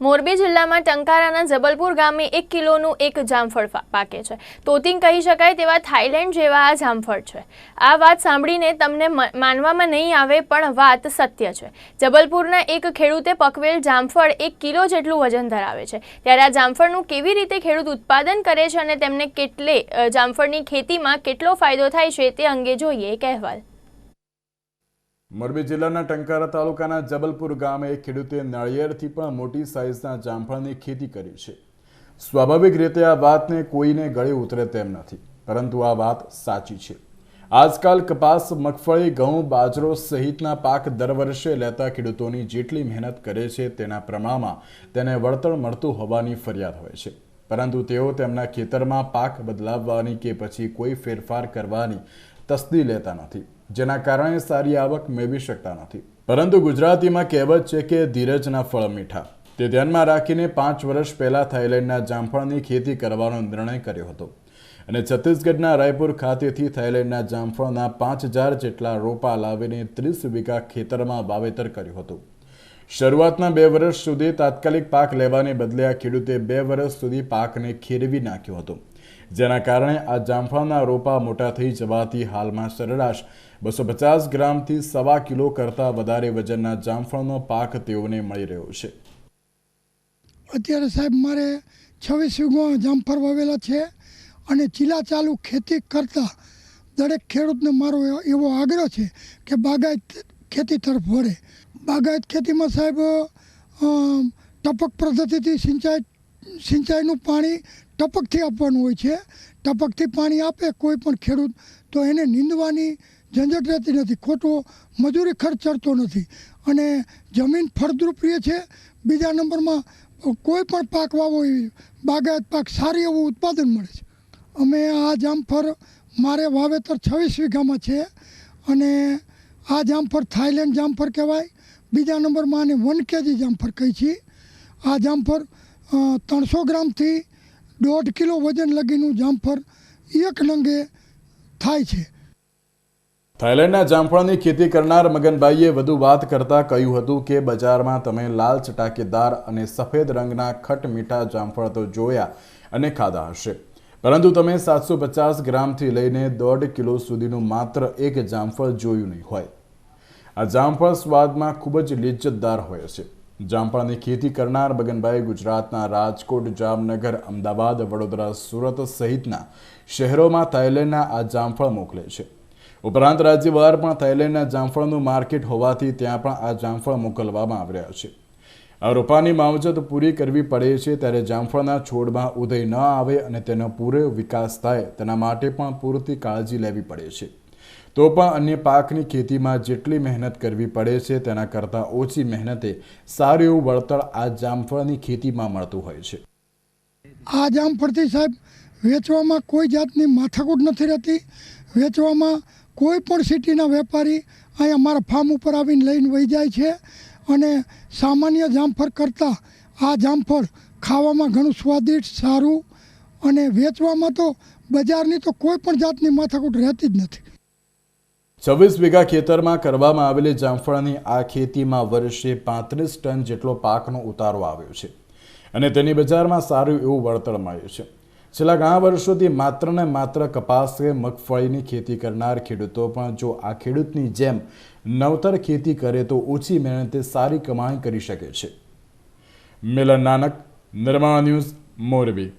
મોરબી જિલ્લામાં ટંકારાના જબલપુર ગામે એક કિલોનું એક જામફળ પાકે છે. તોતિંગ કહી શકાય તેવા થાઈલેન્ડ જેવા આ જામફળ છે. આ વાત સાંભળીને તમને માનવામાં નહીં આવે, પણ વાત સત્ય છે. જબલપુરના એક ખેડૂતે પકવેલ જામફળ એક કિલો જેટલું વજન ધરાવે છે. ત્યારે આ જામફળનું કેવી રીતે ખેડૂત ઉત્પાદન કરે છે અને તેમને કેટલે જામફળની ખેતીમાં કેટલો ફાયદો થાય છે તે અંગે જોઈએ એક અહેવાલ. મોરબી જિલ્લાના ટંકારા તાલુકાના જબલપુર ગામે ખેડૂતે નાળિયેરથી પણ મોટી સાઇઝના જામફળની ખેતી કરી છે. સ્વાભાવિક રીતે આ વાતને કોઈને ગળે ઉતરે તેમ નથી, પરંતુ આ વાત સાચી છે. આજકાલ કપાસ, મગફળી, ઘઉં, બાજરો સહિતના પાક દર વર્ષે લેતા ખેડૂતોની જેટલી મહેનત કરે છે તેના પ્રમાણમાં તેને વળતર મળતું હોવાની ફરિયાદ હોય છે. પરંતુ તેઓ તેમના ખેતરમાં પાક બદલાવવાની કે પછી કોઈ ફેરફાર કરવાની તસ્દી લેતા નથી. જેના કારણે સારી આવક મેળવી શકતા નથી. પરંતુ ગુજરાતીમાં કહેવત છે કે ધીરજના ફળ મીઠા. તે ધ્યાનમાં રાખીને પાંચ વર્ષ પહેલાં થાઈલેન્ડના જામફળની ખેતી કરવાનો નિર્ણય કર્યો હતો. અને છત્તીસગઢના રાયપુર ખાતેથી થાઈલેન્ડના જામફળના પાંચ હજાર જેટલા રોપા લાવીને ત્રીસ વીઘા ખેતરમાં વાવેતર કર્યું હતું. શરૂઆતના બે વર્ષ સુધી તાત્કાલિક પાક લેવાને બદલે આ ખેડૂતે બે વર્ષ સુધી પાકને ખેરવી નાખ્યો હતો. જેના કારણે આ જામફળના રોપા મોટા થઈ જવાથી હાલમાં સરેરાશ બસો પચાસ ગ્રામથી સવા કિલો કરતાં વધારે વજનના જામફળનો પાક તેઓને મળી રહ્યો છે. અત્યારે સાહેબ મારે છવ્વીસ વીઘો જામફળ વાવેલા છે અને ચીલા ચાલુ ખેતી કરતા દરેક ખેડૂતને મારો એવો- આગ્રહ છે કે બાગાયત ખેતી તરફ વળે. બાગાયત ખેતીમાં સાહેબ ટપક પદ્ધતિથી સિંચાઈ સિંચાઈનું પાણી ટપકથી આપવાનું હોય છે. ટપકથી પાણી આપે કોઈ પણ ખેડૂત તો એને નીંદવાની ઝંઝટ રહેતી નથી. ખોટો મજૂરી ખર્ચ ચડતો નથી. અને જમીન ફળદ્રુપ રહે છે. બીજા નંબરમાં કોઈ પણ પાક વાવો એવી બાગાયત પાક સારી એવું ઉત્પાદન મળે છે. અમે આ જામફળ મારે વાવેતર છવ્વીસ વીઘામાં છે અને આ જામફળ થાઈલેન્ડ જામફળ કહેવાય. બીજા નંબરમાં આને વન કેજી જામફળ કહી છીએ. આ જામફળ ત્રણસો ગ્રામથી દોઢ કિલો વજન લગીનું જામફળ એક નંગે થાય છે. થાઈલેન્ડના જામફળની ખેતી કરનાર મગનભાઈએ વધુ વાત કરતા કહ્યું હતું કે બજારમાં તમે લાલ ચટાકેદાર અને સફેદ રંગના ખટ મીઠા જામફળ તો જોયા અને ખાધા હશે. પરંતુ તમે સાતસો પચાસ ગ્રામથી લઈને દોઢ કિલો સુધીનું માત્ર એક જામફળ જોયું નહીં હોય. આ જામફળ સ્વાદમાં ખૂબ જ લિજ્જતદાર હોય છે. જામફળની ખેતી કરનાર બગનભાઈ ગુજરાતના રાજકોટ, જામનગર, અમદાવાદ, વડોદરા, સુરત સહિતના શહેરોમાં થાઇલેન્ડના આ જામફળ મોકલે છે. ઉપરાંત રાજ્ય બહાર પણ થાઈલેન્ડના જામફળનું માર્કેટ હોવાથી ત્યાં પણ આ જામફળ મોકલવામાં આવી રહ્યા છે. આ રોપાની માવજત પૂરી કરવી પડે છે ત્યારે જામફળના છોડમાં ઉદય ન આવે અને તેનો પૂરો વિકાસ થાય તેના માટે પણ પૂરતી કાળજી લેવી પડે છે. તો પણ અન્ય પાકની ખેતીમાં જેટલી મહેનત કરવી પડે છે, તેના કરતાં ઓછી મહેનતે સારું એવું વળતર આ જામફળની ખેતીમાં મળતું હોય છે. આ જામફળથી સાહેબ, વેચવામાં કોઈ જાતની માથાકૂટ નથી રહેતી. વેચવામાં કોઈ પણ સિટીના વેપારી અહીંયા અમારા ફાર્મ ઉપર આવીને લઈને વહી જાય છે અને સામાન્ય જામફળ કરતાં આ જામફળ ખાવામાં ઘણું સ્વાદિષ્ટ, સારું અને વેચવામાં તો બજારની તો કોઈ પણ જાતની માથાકૂટ રહેતી જ નથી. છવ્વીસ વીઘા ખેતરમાં કરવામાં આવેલી જામફળની આ ખેતીમાં વર્ષે પાંત્રીસ ટન જેટલો પાકનો ઉતારો આવ્યો છે અને તેની બજારમાં સારું એવું વળતર મળ્યું છે. છેલ્લા ઘણા વર્ષોથી માત્ર ને માત્ર કપાસ કે મગફળીની ખેતી કરનાર ખેડૂતો પણ જો આ ખેડૂતની જેમ નવતર ખેતી કરે તો ઓછી મહેનતે સારી કમાણી કરી શકે છે. મિલન નાનક, નિર્માણ ન્યૂઝ મોરબી.